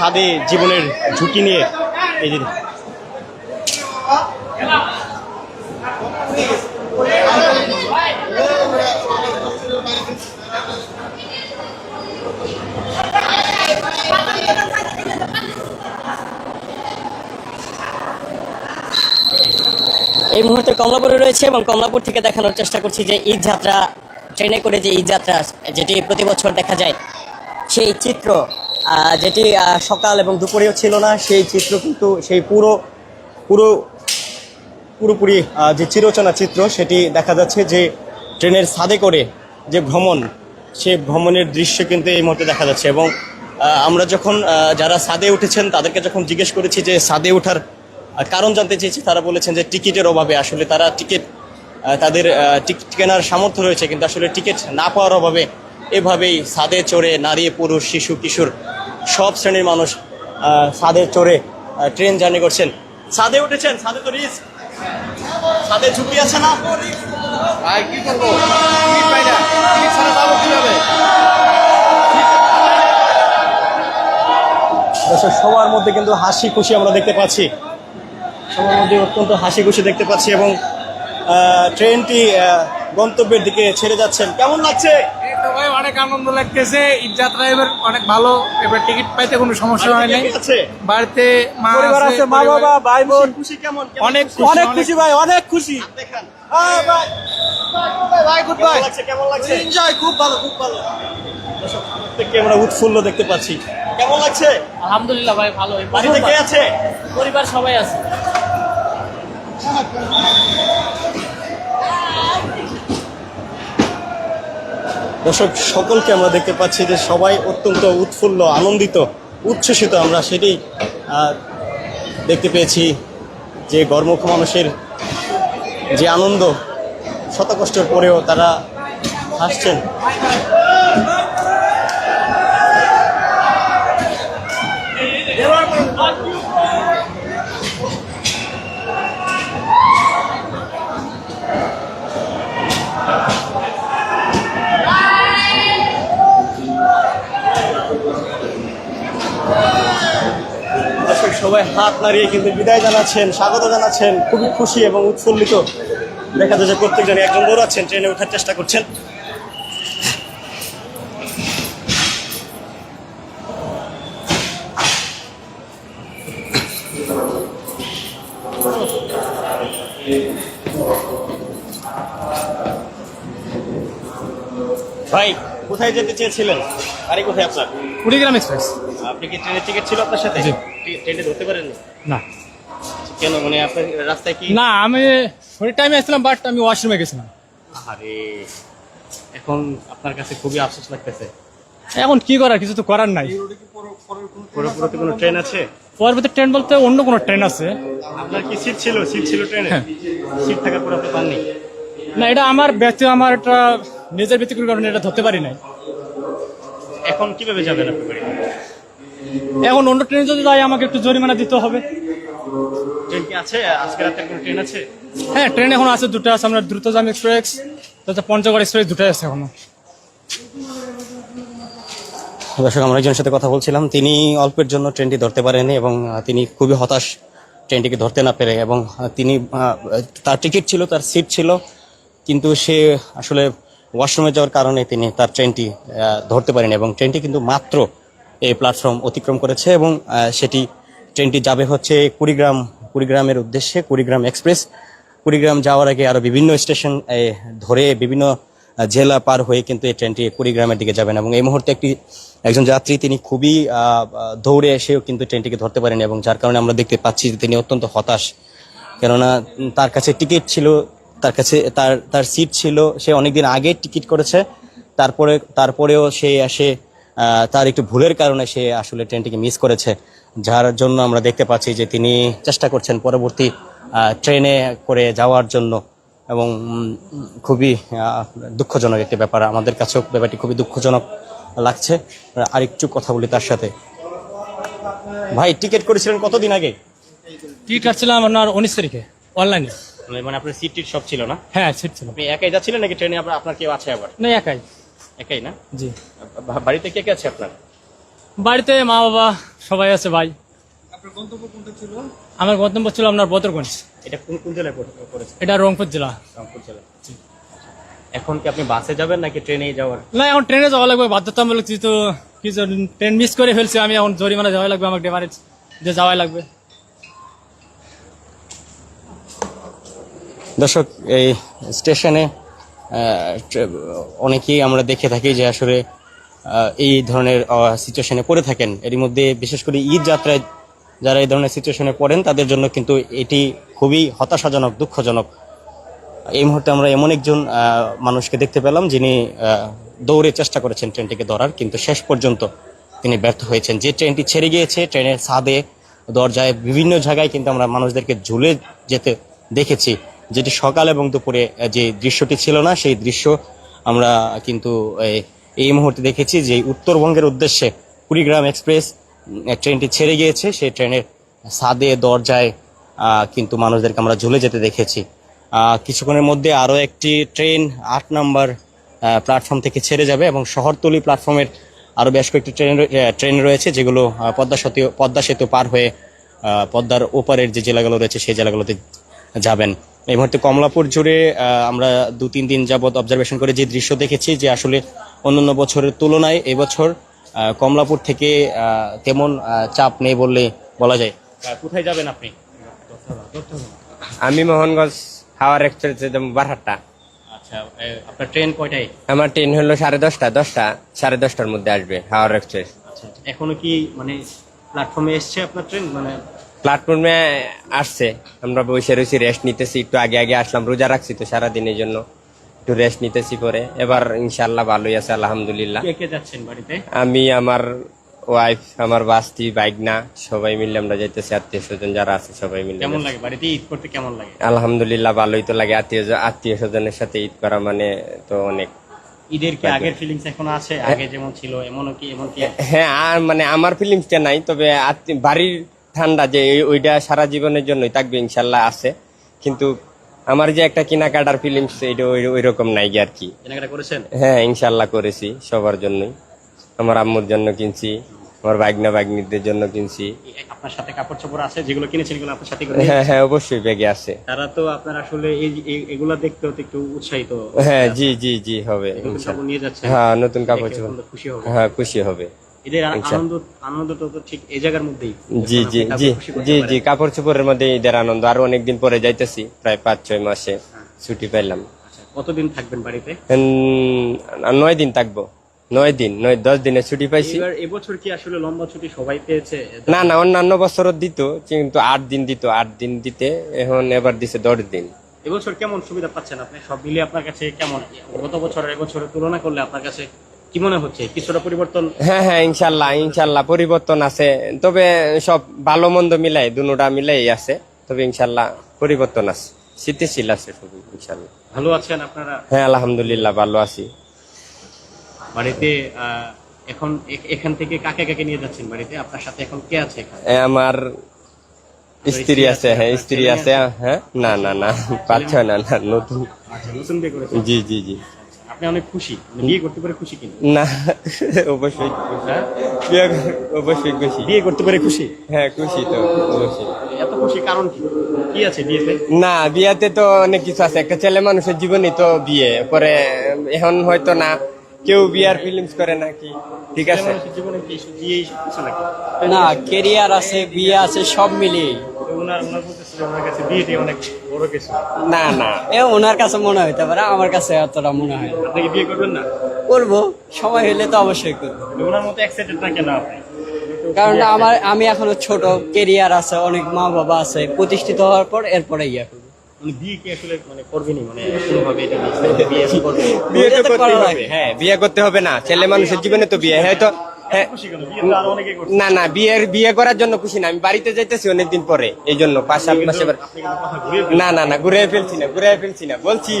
ছাদে জীবনের ঝুঁকি নিয়ে এই যে এই মুহূর্তে কমলাপুরে রয়েছে এবং কমলাপুর থেকে দেখানোর চেষ্টা করছি যে ঈদ যাত্রা ট্রেনে করে যে ঈদ যাত্রা যেটি প্রতি বছর দেখা যায়, সেই চিত্র যেটি সকাল এবং দুপুরেও ছিল না, সেই চিত্র কিন্তু, সেই পুরো পুরো, পুরোপুরি যে চিরচনা চিত্র, সেটি দেখা যাচ্ছে যে ট্রেনের ছাদে করে যে ভ্রমণ, সে ভ্রমণের দৃশ্য কিন্তু এই মুহূর্তে দেখা যাচ্ছে এবং আমরা যখন যারা ছাদে উঠেছেন, তাদেরকে যখন জিজ্ঞেস করেছি যে ছাদে ওঠার কারণ জানতে চেয়েছি, তারা বলেছেন যে টিকিটের অভাবে আসলে তারা টিকিট তাদের টিকিট কেনার সামর্থ্য রয়েছে, কিন্তু আসলে টিকিট না পাওয়ার অভাবে এভাবেই ছাদে চড়ে নারী, পুরুষ, শিশু, কিশোর সব শ্রেণির মানুষ ছাদে চড়ে ট্রেন জার্নি করছেন। ছাদে উঠেছেন ছাদে তো রিস্ক ছাদে ঝুঁকি আছে না? ভাই কি করব? দর্শক সবার মধ্যে কিন্তু হাসি খুশি আমরা দেখতে পাচ্ছি। সবার মধ্যে অত্যন্ত হাসি খুশি দেখতে পাচ্ছি এবং ট্রেনটি গন্তব্যের দিকে ছেড়ে যাচ্ছেন। কেমন লাগছে? ভাই অনেক আনন্দ লাগতেছে। ঈদ যাত্রা এবার অনেক ভালো। এবার টিকিট পাইতে কোনো সমস্যা হয় নাই। বাড়িতে মা আছে মা বাবা ভাই বোন। খুশি কেমন? অনেক খুশি? অনেক খুশি ভাই অনেক খুশি। ভাই। গুড কেমন লাগছে? কেমন লাগছে? এনজয় খুব ভালো খুব ভালো। প্রত্যেককে আমরা উৎফুল্ল দেখতে পাচ্ছি। কেমন লাগছে? আলহামদুলিল্লাহ ভাই ভালো। বাড়িতে কে আছে? পরিবার সবাই আছে। দর্শক, সকলকে আমরা দেখতে পাচ্ছি যে সবাই অত্যন্ত উৎফুল্ল, আনন্দিত, উচ্ছ্বসিত আমরা সেটি দেখতে পেয়েছি যে গর্মুখ মানুষের যে আনন্দ, শতকষ্টের পরেও তারা হাসছেন দর্শক সবাই হাত নাড়িয়ে কিন্তু বিদায় জানাচ্ছেন স্বাগত জানাচ্ছেন। খুবই খুশি এবং উৎফুল্লিত। দেখা যায় যে প্রত্যেকজন একজন দৌড়াচ্ছেন ট্রেনে ওঠার চেষ্টা করছেন। ভাই কোথায় যেতে চেয়েছিলেন? গাড়ি কোথায় আপনার? কুড়িগ্রাম এক্সপ্রেস। আপনি কি ট্রেনের টিকিট ছিল আপনার সাথে? জি। ধরতে পারেননি না? কেন? মানে আপনার রাস্তায় কি না আমি টাইমে আসছিলাম বাট আমি ওয়াশরুমে গেছিলাম। আরে এখন আপনার কাছে খুবই আফসোস লাগতেছে। এখন কি করার? কিছু তো করার নাই। পুরোপুরিতে কোনো ট্রেন আছে? পরবর্তী ট্রেন বলতে অন্য কোনো ট্রেন আছে। আপনার কি সিট ছিল? সিট ছিল ট্রেনে হ্যাঁ। সিট থাকার পর আপনি পাননি? না এটা আমার ব্যক্তি আমার নিজের ব্যক্তিগত কারণে এটা ধরতে পারি নাই। এখন কীভাবে যাবেন আপনি এখন অন্য ট্রেনে যদি যাই আমাকে একটু জরিমানা দিতে হবে। ট্রেন কি আছে? আজকে রাতে কোনো ট্রেন আছে? হ্যাঁ ট্রেন এখন আছে দুটো আছে। আমরা দ্রুতগামী এক্সপ্রেস তাছাড়া পঞ্চগড় এক্সপ্রেস দুটোই আছে এখনও। দর্শক আমরা একজনের সাথে কথা বলছিলাম। তিনি অল্পের জন্য ট্রেনটি ধরতে পারেনি এবং তিনি খুবই হতাশ ট্রেনটিকে ধরতে না পেরে এবং তিনি তার টিকিট ছিল তার সিট ছিল কিন্তু সে আসলে ওয়াশরুমে যাওয়ার কারণে তিনি তার ট্রেনটি ধরতে পারেনি এবং ট্রেনটি কিন্তু মাত্র এই প্ল্যাটফর্ম অতিক্রম করেছে এবং সেটি ট্রেনটি যাবে হচ্ছে কুড়িগ্রাম, কুড়িগ্রামের উদ্দেশ্যে কুড়িগ্রাম এক্সপ্রেস। কুড়িগ্রাম যাওয়ার আগে আরও বিভিন্ন স্টেশন ধরে বিভিন্ন জেলা পার হয়ে কিন্তু এই ট্রেনটি কুড়িগ্রামের দিকে যাবেন এবং এই মুহূর্তে একটি, একজন যাত্রী তিনি খুবই দৌড়ে এসেও কিন্তু ট্রেনটিকে ধরতে পারেন এবং যার কারণে আমরা দেখতে পাচ্ছি যে তিনি অত্যন্ত হতাশ। কেননা তার কাছে টিকিট ছিল, তার কাছে, তার তার সিট ছিল, সে অনেকদিন আগে টিকিট করেছে। তারপরে, তারপরেও সে এসে তার একটু ভুলের কারণে সে আসলে ট্রেনটিকে মিস করেছে যার জন্য আমরা দেখতে পাচ্ছি যে তিনি চেষ্টা করছেন পরবর্তী ট্রেনে করে যাওয়ার জন্য এবং খুবই দুঃখজনক একটি ব্যাপার। আমাদের কাছেও ব্যাপারটি খুবই দুঃখজনক লাগছে। আরেকটু কথা বলি তার সাথে। ভাই টিকিট করেছিলেন কতদিন আগে? টিকিট কাটছিলাম আপনার উনিশ তারিখে অনলাইনে মানে আপনার সিট টিট সব ছিল না? হ্যাঁ সিট ছিল। আপনি একাই যাচ্ছিলেন নাকি ট্রেনে আপনার আপনার কেউ আছে আবার? না একাই। একাই না? জি। বাড়িতে কে কে আছে আপনার? বাড়িতে মা বাবা সবাই আছে ভাই। আপনার গন্তব্য কোনটা ছিল? আমার গন্তব্য ছিল আপনার বদরগঞ্জ। এটা কোন কোন জেলায় পড়ে- পড়েছে? এটা রংপুর জেলা। রংপুর জেলা। এখন কি আপনি বাসে যাবেন নাকি ট্রেনে যাওয়ার? না এখন ট্রেনে যাওয়া লাগবে বাধ্যতামূলক কিছু কিছু ট্রেন মিস করে ফেলছি আমি এখন জরিমানা যাওয়া লাগবে আমাকে ডেমারেজ যে যাওয়াই লাগবে। দর্শক এই স্টেশনে অনেকেই আমরা দেখে থাকি যে আসলে এই ধরনের সিচুয়েশনে পড়ে থাকেন। এর মধ্যে বিশেষ করে ঈদ যাত্রায় যারা এই ধরনের সিচুয়েশনে পড়েন, তাদের জন্য কিন্তু এটি খুবই হতাশাজনক, দুঃখজনক। এই মুহূর্তে আমরা এমন একজন মানুষকে দেখতে পেলাম যিনি দৌড়ে চেষ্টা করেছেন ট্রেনটিকে ধরার, কিন্তু শেষ পর্যন্ত তিনি ব্যর্থ হয়েছেন। যে ট্রেনটি ছেড়ে গিয়েছে, ট্রেনের ছাদে, দরজায় বিভিন্ন জায়গায় কিন্তু আমরা মানুষদেরকে ঝুলে যেতে দেখেছি। যেটি সকাল এবং দুপুরে যে দৃশ্যটি ছিল না, সেই দৃশ্য আমরা কিন্তু এই- মুহূর্তে দেখেছি যে উত্তরবঙ্গের উদ্দেশ্যে কুড়িগ্রাম এক্সপ্রেস ট্রেনটি ছেড়ে গিয়েছে। সেই ট্রেনের ছাদে দরজায় কিন্তু মানুষদেরকে আমরা ঝুলে যেতে দেখেছি। কিছুক্ষণের মধ্যে আরও একটি ট্রেন আট নম্বর প্ল্যাটফর্ম থেকে ছেড়ে যাবে এবং শহরতলি প্ল্যাটফর্মের আরও বেশ কয়েকটি ট্রেন ট্রেন রয়েছে, যেগুলো পদ্মা সেতু পদ্মা সেতু পার হয়ে পদ্মার ওপারের যে জেলাগুলো রয়েছে, সেই জেলাগুলোতে যাবেন। এই মুহূর্তে কমলাপুর জুড়ে আমরা দু তিন দিন যাবৎ অবজারভেশন করে যে দৃশ্য দেখেছি যে আসলে অন্যান্য বছরের তুলনায় এবছর কমলাপুর থেকে তেমন চাপ নেই বললে বলা যায়। কোথায় যাবেন আপনি? আমি মোহনগঞ্জ হাওয়ার এক্সপ্রেসে যাব বারহাট্টা। আচ্ছা আপনার ট্রেন কয়টায়? আমার ট্রেন হলো সাড়ে দশটা দশটা সাড়ে দশটার মধ্যে আসবে হাওয়ার এক্সপ্রেস। আচ্ছা এখনও কি মানে প্ল্যাটফর্মে এসছে আপনার ট্রেন? মানে প্ল্যাটফর্মে আসছে। আমরা বসে রয়েছি রেস্ট নিতেছি একটু আগে আগে আসলাম রোজা রাখছি তো সারাদিনের জন্য। একটু রেস্ট নিতেছি পরে। এবার ইনশাল্লাহ ভালোই আছে আলহামদুলিল্লাহ। আমি আমার ওয়াইফ আমার বাস্তি বাইক না সবাই মিলে আমরা যাইতেছি আত্মীয় স্বজন যারা আছে সবাই মিলে কেমন লাগে বাড়িতে? ঈদ করতে কেমন লাগে? আলহামদুলিল্লাহ ভালোই তো লাগে আত্মীয় আত্মীয় স্বজনের সাথে ঈদ করা মানে তো অনেক ঈদের কি আগের ফিলিংস এখনও আছে? আগে যেমন ছিল এমনও কি এমন কি হ্যাঁ আর মানে আমার ফিলিংসটা নাই তবে বাড়ির ঠান্ডা যে ওইটা সারা জীবনের জন্যই থাকবে ইনশাল্লাহ আছে। কিন্তু আমার যে একটা কেনাকাটার ফিলিংস এটা ওই- রকম নাই আর কি। কেনাকাটা করেছেন? হ্যাঁ ইনশাল্লাহ করেছি সবার জন্যই। আমার আম্মুর জন্য কিনছি আমার বাগনা বাগনিদের জন্য কিনছি। আপনার সাথে কাপড় চোপড় আছে যেগুলো কিনেছেন এগুলো আপনার সাথে হ্যাঁ হ্যাঁ অবশ্যই ব্যাগে আছে। তারা তো আপনার আসলে এই এগুলা দেখতেও একটু উৎসাহিত। হ্যাঁ জি জি জি হবে নতুন কাপড় নিয়ে যাচ্ছে হ্যাঁ নতুন কাপড় চোপড় খুশি হবে। হ্যাঁ খুশি হবে। এদের আনন্দ আনন্দটা তো ঠিক এই জায়গার মধ্যেই। জি জি জি জি জি কাপড় চোপড়ের মধ্যে ঈদের আনন্দ। আরও অনেকদিন পরে যাইতেছি প্রায় পাঁচ ছয় মাসে ছুটি পাইলাম। আচ্ছা, কতদিন থাকবেন বাড়িতে? নয় দিন থাকব। নয় দিন নয় দশ দিনের ছুটি পাইছি। এবার এবছর কি আসলে লম্বা ছুটি সবাই পেয়েছে? না না অন্যান্য বছর দিত কিন্তু আট দিন দিত। আট দিন দিতে এখন এবার দিছে দশ দিন। এবছর কেমন সুবিধা পাচ্ছেন আপনি? সব মিলিয়ে আপনার কাছে কেমন? গত বছর এবছরের তুলনা করলে আপনার কাছে কি মনে হচ্ছে? কিছুটা পরিবর্তন? হ্যাঁ হ্যাঁ ইনশাল্লাহ ইনশাল্লাহ পরিবর্তন আছে। তবে সব ভালো মন্দ মিলাই দুটা মিলাই আছে। তবে ইনশাল্লাহ পরিবর্তন আছে। স্থিতিশীল আছে ইনশাল্লাহ। ভালো আছেন আপনারা? হ্যাঁ আলহামদুলিল্লাহ ভালো আছি। বাড়িতে এখন এখান থেকে কাকে কাকে নিয়ে যাচ্ছেন বাড়িতে? আপনার সাথে এখন কে আছে আমার স্ত্রী আছে হ্যাঁ স্ত্রী আছে। হ্যাঁ না না না পাঁচ ছয় না না নতুন। আচ্ছা জি জি জি। আপনি অনেক খুশি। বিয়ে করতে পারে খুশি কিনা? না অবশ্যই হ্যাঁ? বিয়ে অবশ্যই খুশি। বিয়ে করতে পারে খুশি? হ্যাঁ খুশি তো অবশ্যই। এত খুশি কারণ কি? কি আছে বিয়েতে? না বিয়েতে তো অনেক কিছু আছে। একটা ছেলে মানুষের জীবনই তো বিয়ে। পরে এখন হয়তো না কেউ বিয়ার ফিলিংস করে নাকি ঠিক আছে। না? কেরিয়ার আছে বিয়ে আছে সব মিলিয়ে ওনার ওনার কাছে বিয়েটি অনেক বড় কিছু? না না। এ ওনার কাছে মনে হইতে পারে আমার কাছে এতটা মনে হয় না। আপনি কি বিয়ে করবেন না? করব সময় হলে তো অবশ্যই করব। ওনার মতো এক্সাইটেড না কেন আপনি? কারণ আমার আমি এখনও ছোট কেরিয়ার আছে অনেক মা বাবা আছে প্রতিষ্ঠিত হওয়ার পর এরপরে ইয়া করব। মানে মানে মানে। হ্যাঁ বিয়ে করতে হবে না। ছেলে মানুষের জীবনে তো বিয়ে হয়তো হ্যাঁ না না বিয়ের বিয়ে করার জন্য খুশি না। আমি বাড়িতে যাইতেছি অনেকদিন পরে এই জন্য ঘুরিয়ে না না না ঘুরে ফেলছি না ঘুরে ফেলছি না। বলছি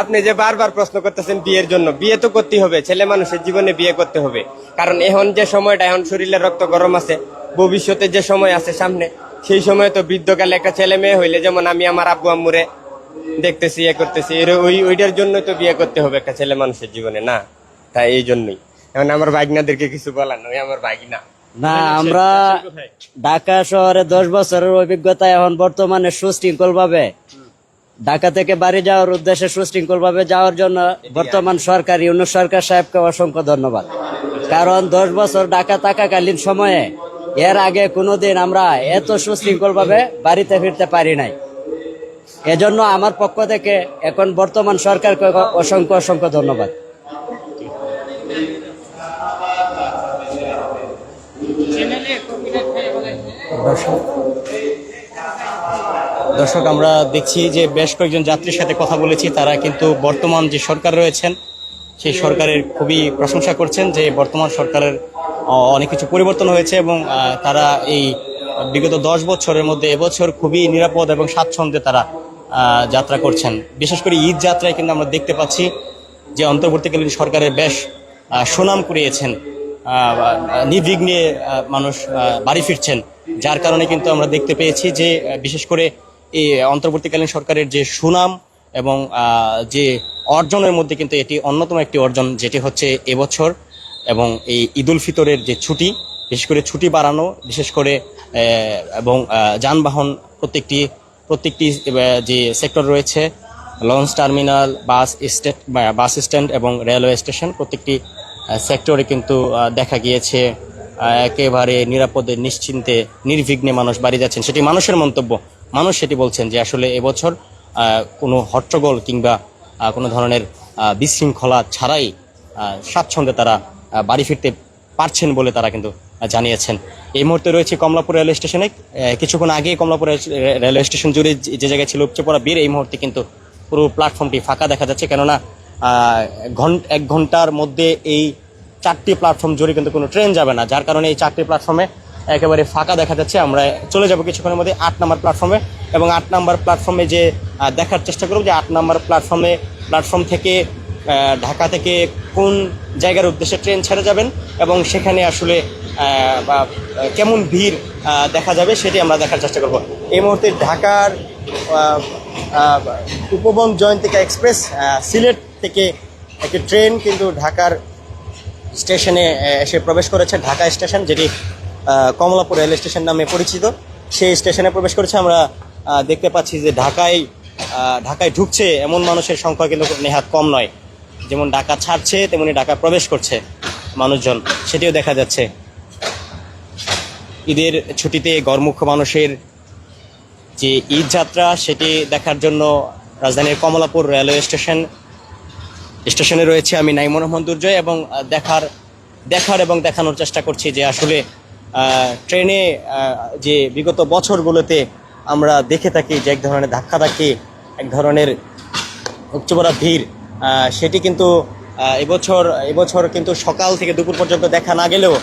আপনি যে বারবার প্রশ্ন করতেছেন বিয়ের জন্য বিয়ে তো করতেই হবে ছেলে মানুষের জীবনে বিয়ে করতে হবে। কারণ এখন যে সময়টা এখন শরীরে রক্ত গরম আছে ভবিষ্যতে যে সময় আছে সামনে সেই সময় তো বৃদ্ধকালে একটা ছেলে মেয়ে হইলে যেমন আমি আমার আব্বু আম্মুরে দেখতেছি ইয়ে করতেছি এর ওই ওইটার জন্যই তো বিয়ে করতে হবে একটা ছেলে মানুষের জীবনে না? তাই এই জন্যই। এখন আমার ভাগনাদেরকে কিছু বলার নয় আমার ভাগিনা। না, আমরা ঢাকা শহরে দশ বছরের অভিজ্ঞতা এখন বর্তমানে সুশৃঙ্খল ভাবে ঢাকা থেকে বাড়ি যাওয়ার উদ্দেশ্যে সুশৃঙ্খল ভাবে যাওয়ার জন্য বর্তমান সরকার, ইউনুস সরকার সাহেবকে অসংখ্য ধন্যবাদ। কারণ দশ বছর ঢাকা থাকাকালীন সময়ে এর আগে কোনোদিন আমরা এত সুশৃঙ্খল ভাবে বাড়িতে ফিরতে পারি নাই। এজন্য আমার পক্ষ থেকে এখন বর্তমান সরকারকে অসংখ্য অসংখ্য ধন্যবাদ। দর্শক। দর্শক, আমরা দেখছি যে বেশ কয়েকজন যাত্রীর সাথে কথা বলেছি, তারা কিন্তু বর্তমান যে সরকার রয়েছেন, সেই সরকারের খুবই প্রশংসা করছেন যে বর্তমান সরকারের অনেক কিছু পরিবর্তন হয়েছে এবং তারা এই বিগত দশ বছরের মধ্যে এবছর খুবই নিরাপদ এবং স্বাচ্ছন্দ্যে তারা যাত্রা করছেন। বিশেষ করে ঈদ যাত্রায় কিন্তু আমরা দেখতে পাচ্ছি যে অন্তর্বর্তীকালীন সরকারের বেশ সুনাম কুড়িয়েছেন। নির্বিঘ্নে মানুষ বাড়ি ফিরছেন। যার কারণে কিন্তু আমরা দেখতে পেয়েছি যে বিশেষ করে এই অন্তর্বর্তীকালীন সরকারের যে সুনাম এবং যে অর্জনের মধ্যে কিন্তু এটি অন্যতম একটি অর্জন, যেটি হচ্ছে এবছর এবং এই ঈদুল ফিতরের যে ছুটি, বিশেষ করে ছুটি বাড়ানো, বিশেষ করে এবং যানবাহন প্রত্যেকটি প্রত্যেকটি যে সেক্টর রয়েছে, launch terminal, bus state bus stand এবং রেলওয়ে স্টেশন প্রত্যেকটি সেক্টরে কিন্তু দেখা গিয়েছে একেবারে নিরাপদে, নিশ্চিন্তে, নির্বিঘ্নে মানুষ বাড়ি যাচ্ছেন। সেটি মানুষের মন্তব্য। মানুষ সেটি বলছেন যে আসলে এবছর কোনো হট্টগোল কিংবা কোনো ধরনের বিশৃঙ্খলা ছাড়াই স্বাচ্ছন্দ্যে তারা বাড়ি ফিরতে পারছেন বলে তারা কিন্তু জানিয়েছেন। এই মুহূর্তে রয়েছে কমলাপুর রেলওয়ে স্টেশনে। কিছুক্ষণ আগে কমলাপুর রেলওয়ে স্টেশন জুড়ে যে- জায়গায় ছিল উপচে পড়া বীর এই মুহূর্তে কিন্তু পুরো প্ল্যাটফর্মটি ফাঁকা দেখা যাচ্ছে। কেননা এক ঘণ্টার মধ্যে এই চারটি প্ল্যাটফর্ম জুড়ে কিন্তু কোনো ট্রেন যাবে না। যার কারণে এই চারটি প্ল্যাটফর্মে একেবারে ফাঁকা দেখা যাচ্ছে। আমরা চলে যাব কিছুক্ষণের মধ্যে আট নম্বর প্ল্যাটফর্মে এবং আট নম্বর প্ল্যাটফর্মে যে দেখার চেষ্টা করব যে আট নম্বর প্ল্যাটফর্মে প্ল্যাটফর্ম থেকে ঢাকা থেকে কোন জায়গার উদ্দেশ্যে ট্রেন ছেড়ে যাবেন এবং সেখানে আসলে কেমন ভিড় দেখা যাবে সেটি আমরা দেখার চেষ্টা করব। এই মুহূর্তে ঢাকার উপবন জয়ন্তিকা এক্সপ্রেস সিলেট থেকে একটি ট্রেন কিন্তু ঢাকার স্টেশনে এসে প্রবেশ করেছে। ঢাকা স্টেশন, যেটি কমলাপুর রেল স্টেশন নামে পরিচিত। সেই স্টেশনে প্রবেশ করেছে। আমরা দেখতে পাচ্ছি যে ঢাকায় ঢাকায় ঢুকছে এমন মানুষের সংখ্যা কিন্তু নেহাত কম নয়। যেমন ঢাকা ছাড়ছে, তেমনি ঢাকা প্রবেশ করছে মানুষজন। সেটিও দেখা যাচ্ছে। ঈদের ছুটিতে গরমুখ মানুষের যে ঈদ যাত্রা, সেটি দেখার জন্য রাজধানীর কমলাপুর রেলওয়ে স্টেশন স্টেশনে রয়েছে আমি নাইমুর রহমান দুর্জয় এবং দেখার দেখার এবং দেখানোর চেষ্টা করছি যে আসলে ট্রেনে যে বিগত বছরগুলোতে আমরা দেখে থাকি যে এক ধরনের ধাক্কাধাক্কি, এক ধরনের উচ্চবরা ভিড় সেটি কিন্তু এবছর এবছর কিন্তু সকাল থেকে দুপুর পর্যন্ত দেখা না গেলেও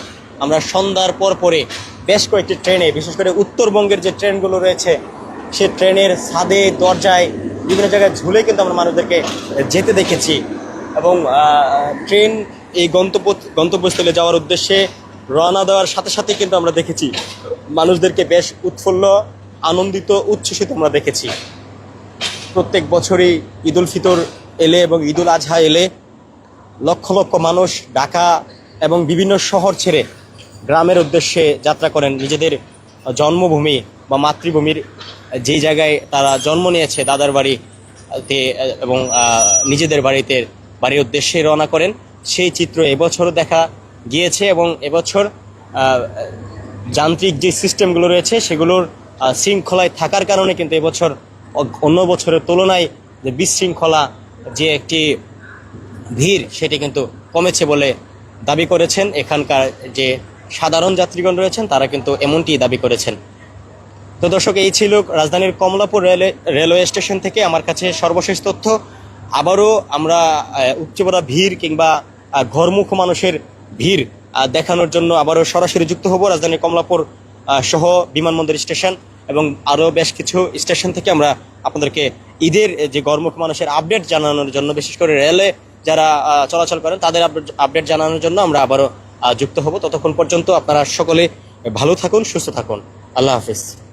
আমরা সন্ধ্যার পর পরে বেশ কয়েকটি ট্রেনে, বিশেষ করে উত্তরবঙ্গের যে ট্রেনগুলো রয়েছে, সে ট্রেনের ছাদে, দরজায় বিভিন্ন জায়গায় ঝুলে কিন্তু আমরা মানুষদেরকে যেতে দেখেছি। এবং ট্রেন এই গন্তব্য, গন্তব্যস্থলে যাওয়ার উদ্দেশ্যে রওনা দেওয়ার সাথে সাথে কিন্তু আমরা দেখেছি, মানুষদেরকে বেশ উৎফুল্ল, আনন্দিত, উচ্ছ্বসিত আমরা দেখেছি। প্রত্যেক বছরই ঈদুল ফিতর এলে এবং ঈদুল আজহা এলে লক্ষ লক্ষ মানুষ ঢাকা এবং বিভিন্ন শহর ছেড়ে গ্রামের উদ্দেশ্যে যাত্রা করেন। নিজেদের জন্মভূমি বা মাতৃভূমির যেই জায়গায় তারা জন্ম নিয়েছে, দাদার বাড়িতে এবং নিজেদের বাড়িতে বাড়ির উদ্দেশ্যে রওনা করেন। সেই চিত্র এবছরও দেখা গিয়েছে এবং এবছর যান্ত্রিক যে সিস্টেমগুলো রয়েছে সেগুলোর শৃঙ্খলায় থাকার কারণে কিন্তু এবছর অন্য বছরের তুলনায় যে বিশৃঙ্খলা যে একটি ভিড় সেটি কিন্তু কমেছে বলে দাবি করেছেন। এখানকার যে সাধারণ যাত্রীগণ রয়েছেন, তারা কিন্তু এমনটি দাবি করেছেন। তো দর্শক, এই ছিল রাজধানীর কমলাপুর রেলওয়ে রেলওয়ে স্টেশন থেকে। আমার কাছে সর্বশেষ তথ্য আবারও আমরা আহ, উচ্চবড়া ভিড় কিংবা ঘরমুখ মানুষের ভিড় দেখানোর জন্য আবারও সরাসরি যুক্ত হব রাজধানী কমলাপুর সহ বিমানবন্দর স্টেশন এবং আরও বেশ কিছু স্টেশন থেকে আমরা আপনাদেরকে ঈদের যে গরমুখ মানুষের আপডেট জানানোর জন্য বিশেষ করে রেলে যারা চলাচল করেন তাদের আপডেট জানানোর জন্য আমরা আবারও যুক্ত হব। ততক্ষণ পর্যন্ত আপনারা সকলে ভালো থাকুন সুস্থ থাকুন। আল্লাহ হাফিজ।